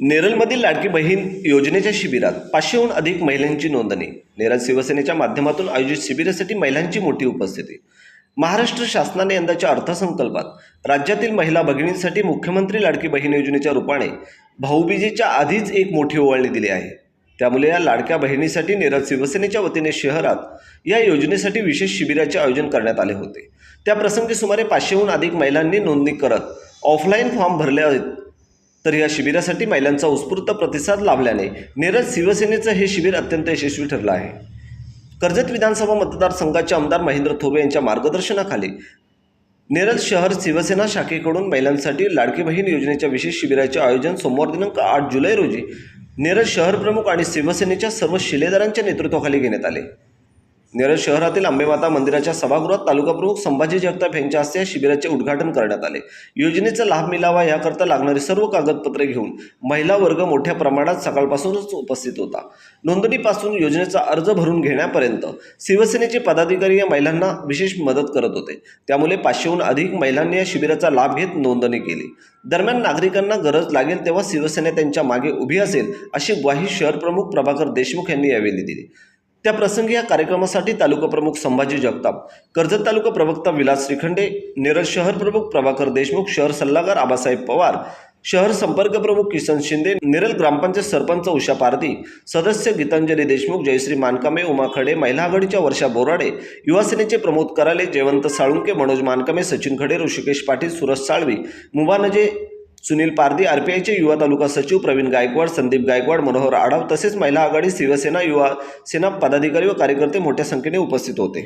नेरळमधील लाडकी बहीण योजनेच्या शिबिरात पाचशेहून अधिक महिलांची नोंदणी. नेरळ शिवसेनेच्या माध्यमातून आयोजित शिबिरासाठी महिलांची मोठी उपस्थिती. महाराष्ट्र शासनाने यंदाच्या अर्थसंकल्पात राज्यातील महिला भगिनींसाठी मुख्यमंत्री लाडकी बहीण योजनेच्या रूपाने भाऊबीजेच्या आधीच एक मोठी ओवाळणी दिली आहे. त्यामुळे या लाडक्या बहिणीसाठी नेरळ शिवसेनेच्या वतीने शहरात या योजनेसाठी विशेष शिबिराचे आयोजन करण्यात आले होते. त्या प्रसंगी सुमारे पाचशेहून अधिक महिलांनी नोंदणी करत ऑफलाईन फॉर्म भरले आहेत. तर या शिबिरासाठी महिलांचा उत्स्फूर्त प्रतिसाद लाभल्याने नेरळ शिवसेनेचं हे शिबिर अत्यंत यशस्वी ठरलं आहे. कर्जत विधानसभा मतदारसंघाचे आमदार महेंद्र थोरवे यांच्या मार्गदर्शनाखाली नेरल शहर शिवसेना शाखेकडून महिलांसाठी लाडकी बहीण योजनेच्या विशेष शिबिराचे आयोजन सोमवार दिनांक आठ जुलै रोजी नेरल शहर प्रमुख आणि शिवसेनेच्या सर्व शिलेदारांच्या नेतृत्वाखाली घेण्यात आले. नेरळ शहरातील आंबेमाता मंदिराच्या सभागृहात तालुकाप्रमुख संभाजी जगताप यांच्या हस्ते या शिबिराचे उद्घाटन करण्यात आले. योजनेचा लाभ मिळावा याकरता लागणारी सर्व कागदपत्रे घेऊन महिला वर्ग मोठ्या प्रमाणात सकाळपासूनच उपस्थित होता. नोंदणीपासून योजनेचा अर्ज भरून घेण्यापर्यंत शिवसेनेचे पदाधिकारी या महिलांना विशेष मदत करत होते. त्यामुळे पाचशेहून अधिक महिलांनी या शिबिराचा लाभ घेत नोंदणी केली. दरम्यान नागरिकांना गरज लागेल तेव्हा शिवसेना त्यांच्या मागे उभी असेल अशी ग्वाही शहर प्रमुख प्रभाकर देशमुख यांनी यावेळी दिली. त्या प्रसंगी या कार्यक्रमासाठी तालुका प्रमुख संभाजी जगताप कर्जत तालुका प्रवक्ता विलास श्रीखंडे नेरळ शहर प्रमुख प्रभाकर देशमुख शहर सल्लागार आबासाहेब पवार शहर संपर्क प्रमुख किसन शिंदे नेरल ग्रामपंचायत सरपंच उषा पारधी सदस्य गीतांजली देशमुख जयश्री मानकामे उमा खडे महिला आघाडीच्या वर्षा बोराडे युवासेनेचे प्रमोद कराले जयवंत साळुंके मनोज मानकामे सचिन खडे ऋषिकेश पाटील सुरज साळवी मुबानजे सुनील पारदी आरपीआयचे युवा तालुका सचिव प्रवीण गायकवाड संदीप गायकवाड मनोहर आढाव तसेच महिला आघाडी शिवसेना युवा सेना पदाधिकारी व कार्यकर्ते मोठ्या संख्येने उपस्थित होते.